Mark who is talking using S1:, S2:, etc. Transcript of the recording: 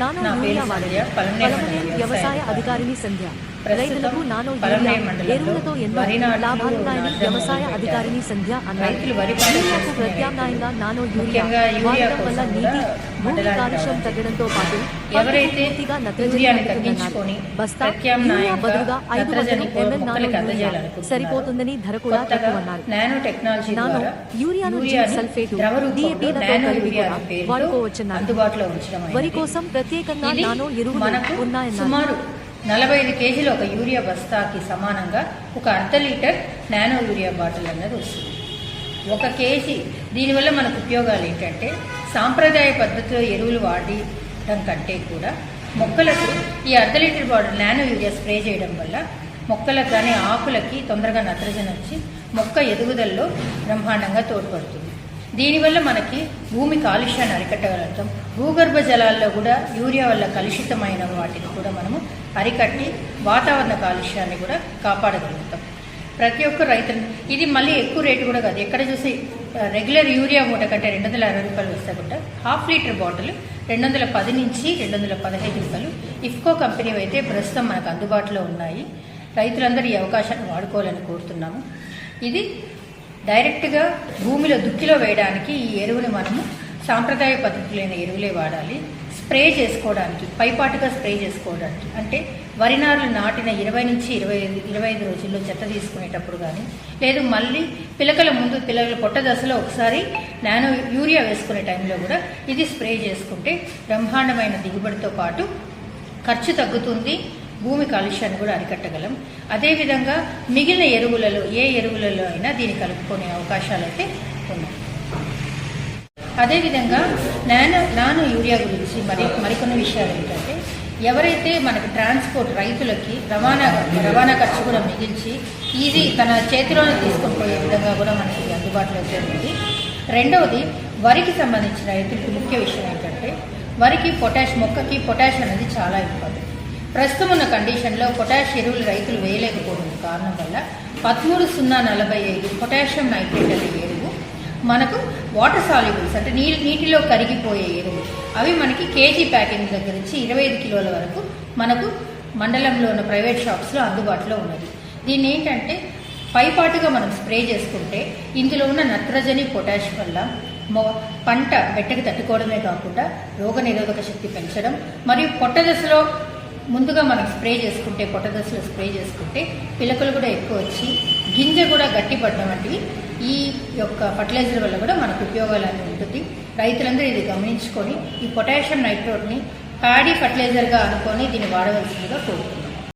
S1: Nano urea వాడండి వ్యవసాయ అధికారిని సంధ్య. రైతులకు నానో ఎరువులతో ఎన్నో లాభాలున్నాయని వ్యవసాయ. అధికారిని సంధ్య అన్నారు యూరియాకు ప్రత్యామ్నాయంగా నానో యూరియా వాడటం వల్ల నీటి భూమి కాలుష్యం తగ్గడంతో పాటు పూర్తిగా నత్రజని బస్తా యూరియా బదులుగా ఐదు వందల ఎంఎల్ నానో యూరియా. సరిపోతుందని ధర కూడా తక్కువన్నారు
S2: నానో టెక్నాలజీ
S1: నానో
S2: ద్వారా
S1: యూరియాను జింక్ సల్ఫేటు డిఏపీలతో కలిపి కూడా వాడుకోవచ్చన్నారు వరి. కోసం ప్రత్యేకంగా నానో ఎరువులు ఉన్నాయన్నారు
S2: నలభై ఐదు కేజీల ఒక యూరియా బస్తాకి సమానంగా ఒక అర్ధ లీటర్ నానో యూరియా బాటిల్ అన్నది వస్తుంది. ఒక కేజీ దీనివల్ల మనకు ఉపయోగాలు ఏంటంటే సాంప్రదాయ పద్ధతిలో ఎరువులు వాడడం కంటే కూడా మొక్కలకు ఈ అర్ధ litre bottle nano urea spray చేయడం వల్ల మొక్కలకు కానీ ఆకులకి తొందరగా నత్రజని వచ్చి మొక్క ఎదుగుదలలో బ్రహ్మాండంగా తోడ్పడుతుంది. దీనివల్ల మనకి భూమి కాలుష్యాన్ని అరికట్టగలుగుతాం. భూగర్భ జలాల్లో కూడా యూరియా వల్ల కలుషితమైన వాటిని కూడా మనము అరికట్టి వాతావరణ కాలుష్యాన్ని కూడా కాపాడగలుగుతాం. ప్రతి ఒక్క రైతులు ఇది మళ్ళీ ఎక్కువ రేటు కూడా కాదు. ఎక్కడ చూసి రెగ్యులర్ యూరియా మూట కంటే రెండు వందల అరవై రూపాయలు వస్తే కూడా హాఫ్ లీటర్ బాటిల్ రెండు వందల పది నుంచి రెండు వందల పదహైదు రూపాయలు ఇఫ్కో కంపెనీ అయితే ప్రస్తుతం మనకు అందుబాటులో ఉన్నాయి. రైతులందరూ ఈ అవకాశాన్ని వాడుకోవాలని కోరుతున్నాము. ఇది డైరెక్ట్గా భూమిలో దుక్కిలో వేయడానికి ఈ ఎరువుని మనము సాంప్రదాయ పద్ధతులైన ఎరువులే వాడాలి. స్ప్రే చేసుకోవడానికి పైపాటుగా స్ప్రే చేసుకోవడానికి. అంటే వరి నారులు నాటిన ఇరవై నుంచి ఇరవై ఐదు ఇరవై ఐదు రోజుల్లో చెత్త తీసుకునేటప్పుడు కానీ లేదు మళ్ళీ పిలకల ముందు పిల్లల పొట్ట దశలో ఒకసారి నానో యూరియా వేసుకునే టైంలో కూడా ఇది స్ప్రే చేసుకుంటే బ్రహ్మాండమైన దిగుబడితో పాటు ఖర్చు తగ్గుతుంది భూమి కాలుష్యాన్ని కూడా అరికట్టగలం. అదేవిధంగా మిగిలిన ఎరువులలో ఏ ఎరువులలో అయినా దీన్ని కలుపుకునే అవకాశాలు అయితే ఉన్నాయి. అదేవిధంగా నానో నానో యూరియా గురించి మరి మరికొన్ని విషయాలు ఏంటంటే ఎవరైతే మనకి ట్రాన్స్పోర్ట్ రైతులకి రవాణా రవాణా ఖర్చు కూడా మిగిల్చి ఈజీ తన చేతిలోనే తీసుకొని పోయే విధంగా కూడా మనకి అందుబాటులో ఉంది రెండవది వరికి సంబంధించిన రైతులకు ముఖ్య విషయం ఏంటంటే వరికి పొటాష్ మొక్కకి పొటాష్ అనేది చాలా ఇంపార్టెంట్. ప్రస్తుతం ఉన్న కండిషన్లో పొటాష్ ఎరువులు రైతులు వేయలేకపోవడం కారణం వల్ల పదమూడు సున్నా నలభై ఐదు పొటాషియం నైట్రేట్ అనే మనకు వాటర్ సాల్యుబుల్స్ అంటే నీళ్ళు నీటిలో కరిగిపోయే ఎరువు అవి మనకి కేజీ ప్యాకింగ్ దగ్గర నుంచి ఇరవై ఐదు కిలోల వరకు మనకు మండలంలో ఉన్న ప్రైవేట్ షాప్స్లో అందుబాటులో ఉన్నది. దీన్ని ఏంటంటే పైపాటుగా మనం స్ప్రే చేసుకుంటే ఇందులో ఉన్న నత్రజని పొటాష్ వల్ల మొ పంట బెట్టకి తట్టుకోవడమే కాకుండా రోగ నిరోధక శక్తి పెంచడం మరియు పొట్ట దశలో ముందుగా మనం స్ప్రే చేసుకుంటే పొట్ట దశలో స్ప్రే చేసుకుంటే పిలకలు కూడా ఎక్కువ వచ్చి గింజ కూడా గట్టిపడడం వంటివి ఈ యొక్క ఫర్టిలైజర్ వల్ల కూడా మనకు ఉపయోగాలు అనేది ఉంటుంది. రైతులందరూ ఇది గమనించుకొని ఈ పొటాషియం నైట్రోట్ని ప్యాడీ ఫర్టిలైజర్గా అనుకొని దీన్ని వాడవలసిందిగా కోరుకుంటున్నాను